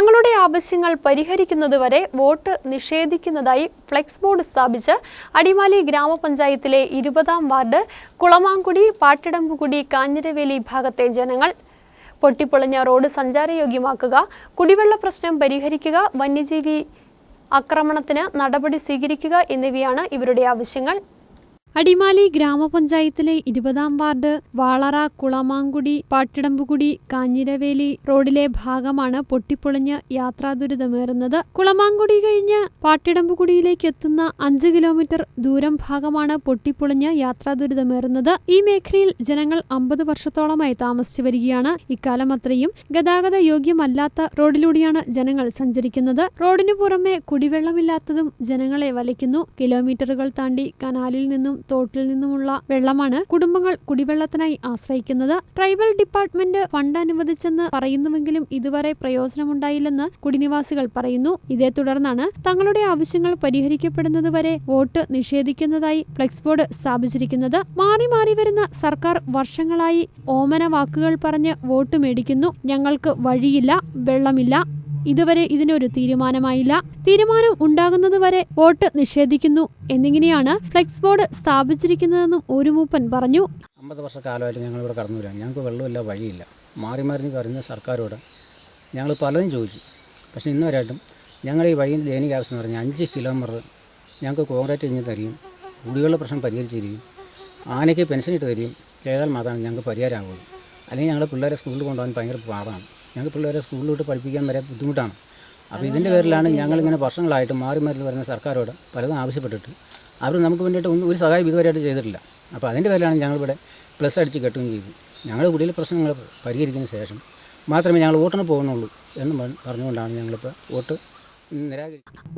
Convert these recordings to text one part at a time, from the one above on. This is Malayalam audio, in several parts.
തങ്ങളുടെ ആവശ്യങ്ങൾ പരിഹരിക്കുന്നതുവരെ വോട്ട് നിഷേധിക്കുന്നതായി ഫ്ലെക്സ് ബോർഡ് സ്ഥാപിച്ച് അടിമാലി ഗ്രാമപഞ്ചായത്തിലെ ഇരുപതാം വാർഡ് കുളമാങ്കുടി പാട്ടിടമ്പുകുടി കാഞ്ഞിരവേലി ഭാഗത്തെ ജനങ്ങൾ. പൊട്ടിപ്പൊളിഞ്ഞ റോഡ് സഞ്ചാരയോഗ്യമാക്കുക കുടിവെള്ള പ്രശ്നം പരിഹരിക്കുക വന്യജീവി ആക്രമണത്തിന് നടപടി സ്വീകരിക്കുക എന്നിവയാണ് ഇവരുടെ ആവശ്യങ്ങൾ. അടിമാലി ഗ്രാമപഞ്ചായത്തിലെ ഇരുപതാം വാർഡ് വാളറ കുളമാങ്കുടി പാട്ടിടമ്പുകുടി കാഞ്ഞിരവേലി റോഡിലെ ഭാഗമാണ് പൊട്ടിപ്പൊളിഞ്ഞ് യാത്രാ ദുരിതമേറുന്നത് കുളമാങ്കുടി കഴിഞ്ഞ് പാട്ടിടമ്പുകുടിയിലേക്ക് എത്തുന്ന അഞ്ച് കിലോമീറ്റർ ദൂരം ഭാഗമാണ് പൊട്ടിപ്പൊളിഞ്ഞ് യാത്രാ ദുരിതമേറുന്നത് ഈ മേഖലയിൽ ജനങ്ങൾ അമ്പത് വർഷത്തോളമായി താമസിച്ചു വരികയാണ്. ഇക്കാലം അത്രയും ഗതാഗത യോഗ്യമല്ലാത്ത റോഡിലൂടെയാണ് ജനങ്ങൾ സഞ്ചരിക്കുന്നത്. റോഡിനു പുറമെ കുടിവെള്ളമില്ലാത്തതും ജനങ്ങളെ വലയ്ക്കുന്നു കിലോമീറ്ററുകൾ താണ്ടി കനാലിൽ നിന്നും തോട്ടിൽ നിന്നുമുള്ള വെള്ളമാണ് കുടുംബങ്ങൾ കുടിവെള്ളത്തിനായി ആശ്രയിക്കുന്നത്. ട്രൈബൽ ഡിപ്പാർട്ട്മെന്റ് ഫണ്ട് അനുവദിച്ചെന്ന് പറയുന്നുവെങ്കിലും ഇതുവരെ പ്രയോജനമുണ്ടായില്ലെന്ന് കുടിനിവാസികൾ പറയുന്നു. ഇതേ തുടർന്നാണ് തങ്ങളുടെ ആവശ്യങ്ങൾ പരിഹരിക്കപ്പെടുന്നതുവരെ വോട്ട് നിഷേധിക്കുന്നതായി ഫ്ലെക്സ് ബോർഡ് സ്ഥാപിച്ചിരിക്കുന്നത്. മാറി മാറി വരുന്ന സർക്കാർ വർഷങ്ങളായി ഓമന വാക്കുകൾ പറഞ്ഞ് വോട്ട് മേടിക്കുന്നു. ഞങ്ങൾക്ക് വഴിയില്ല വെള്ളമില്ല. ഇതുവരെ ഇതിനൊരു തീരുമാനമായില്ല. തീരുമാനം ഉണ്ടാകുന്നത് വരെ വോട്ട് നിഷേധിക്കുന്നു എന്നിങ്ങനെയാണ് ഫ്ലെക്സ് ബോർഡ് സ്ഥാപിച്ചിരിക്കുന്നതെന്നും ഒരു മൂപ്പൻ പറഞ്ഞു. അമ്പത് വർഷക്കാലമായിട്ട് ഞങ്ങളിവിടെ കടന്നു വരാം ഞങ്ങൾക്ക് വെള്ളമില്ല വഴിയില്ല. മാറി മാറി പറഞ്ഞ സർക്കാരോട് ഞങ്ങൾ പലതും ചോദിച്ചു. പക്ഷേ ഇന്ന് വരെയായിട്ടും ഞങ്ങൾ ഈ വഴി ദൈനിക ആവശ്യം എന്ന് പറഞ്ഞാൽ അഞ്ച് കിലോമീറ്റർ ഞങ്ങൾക്ക് കോൺക്രീറ്റ് ഇഞ്ഞ് തരികയും കുടിവെള്ള പ്രശ്നം പരിഹരിച്ചിരിക്കും ആനയ്ക്ക് പെൻഷൻ ഇട്ട് തരികയും ചെയ്താൽ മാത്രമാണ് ഞങ്ങൾക്ക് പരിഹാരമാകുള്ളൂ അല്ലെങ്കിൽ ഞങ്ങൾ പിള്ളേരെ സ്കൂളിൽ കൊണ്ടുപോകാൻ ഭയങ്കര പാടാണ്. ഞങ്ങൾക്ക് പിള്ളേരെ സ്കൂളിലോട്ട് പഠിപ്പിക്കാൻ വരെ ബുദ്ധിമുട്ടാണ്. അപ്പോൾ ഇതിന്റെ പേരിലാണ് ഞങ്ങളിങ്ങനെ വർഷങ്ങളായിട്ട് മാറി മാറി വരുന്ന സർക്കാരോട് പലതും ആവശ്യപ്പെട്ടിട്ട് അവർ നമുക്ക് വേണ്ടിയിട്ട് ഒന്നും ഒരു സഹായം ഇതുവരെയായിട്ട് ചെയ്തിട്ടില്ല. അപ്പോൾ അതിന്റെ പേരിലാണ് ഞങ്ങളിവിടെ പ്ലസ് അടിച്ച് കെട്ടുകയും ചെയ്തു. ഞങ്ങൾ കൂടുതൽ പ്രശ്നങ്ങൾ പരിഹരിക്കുന്ന ശേഷം മാത്രമേ ഞങ്ങൾ വോട്ടിന് പോകുന്നുള്ളൂ എന്ന് പറ- പറഞ്ഞുകൊണ്ടാണ് ഞങ്ങളിപ്പോൾ വോട്ട്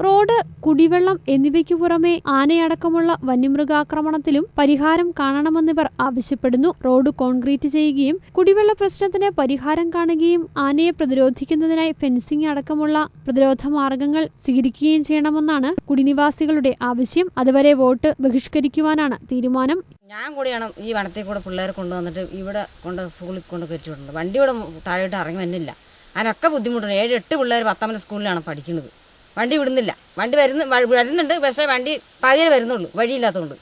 റോഡ് കുടിവെള്ളം എന്നിവയ്ക്കു പുറമെ ആനയടക്കമുള്ള വന്യമൃഗാക്രമണത്തിലും പരിഹാരം കാണണമെന്നിവർ ആവശ്യപ്പെടുന്നു. റോഡ് കോൺക്രീറ്റ് ചെയ്യുകയും കുടിവെള്ള പ്രശ്നത്തിന് പരിഹാരം കാണുകയും ആനയെ പ്രതിരോധിക്കുന്നതിനായി ഫെൻസിംഗ് അടക്കമുള്ള പ്രതിരോധ മാർഗങ്ങൾ സ്വീകരിക്കുകയും ചെയ്യണമെന്നാണ് കുടിനിവാസികളുടെ ആവശ്യം. അതുവരെ വോട്ട് ബഹിഷ്കരിക്കുവാനാണ് തീരുമാനം. ഞാൻ കൂടിയാണ് ഈ വനത്തിൽ കൂടെ പിള്ളേരെ കൊണ്ടുവന്നിട്ട് ഇവിടെ കൊണ്ട് സ്കൂളിൽ കൊണ്ട് കയറ്റിവിടുന്നത്. വണ്ടി ഇവിടെ താഴെയിട്ട് ഇറങ്ങി വന്നില്ല. അതിനൊക്കെ ബുദ്ധിമുട്ടുണ്ട്. ഏഴ് എട്ട് പിള്ളേർ പത്താമത്തെ സ്കൂളിലാണ് പഠിക്കുന്നത്. വണ്ടി വിടുന്നില്ല. വണ്ടി വരുന്ന വരുന്നുണ്ട് പക്ഷേ വണ്ടി പതിയെ വരുന്നുള്ളൂ വഴിയില്ലാത്തതുകൊണ്ട്.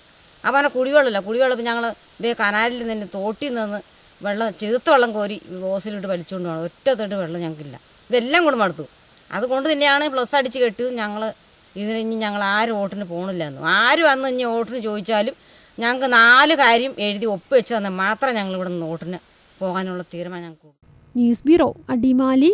അപ്പോൾ അങ്ങനെ കുടിവെള്ളമില്ല. കുടിവെള്ളം ഞങ്ങൾ ഇതേ കനാലിൽ നിന്ന് തോട്ടിൽ നിന്ന് വെള്ളം ചെറുത്ത വെള്ളം കോരി ഓസിലിട്ട് വലിച്ചുകൊണ്ട് പോകണം. ഒറ്റത്തോട്ട് തൊട്ട് വെള്ളം ഞങ്ങൾക്കില്ല. ഇതെല്ലാം കൂടെ മടുത്തു. അതുകൊണ്ട് തന്നെയാണ് പ്ലസ് അടിച്ച് കെട്ടി ഞങ്ങൾ ഇതിന് ഇനി ഞങ്ങൾ ആരും വോട്ടിന് പോകണില്ല എന്ന് ആര് വന്ന് ഇനി വോട്ടിന് ചോദിച്ചാലും ഞങ്ങൾക്ക് നാല് കാര്യം എഴുതി ഒപ്പുവെച്ച് തന്നാൽ മാത്രമേ ഞങ്ങൾ ഇവിടെ നിന്ന് വോട്ടിന് പോകാനുള്ള തീരുമാനം ഞങ്ങൾക്ക് ന്യൂസ് ബ്യൂറോ അടിമാലി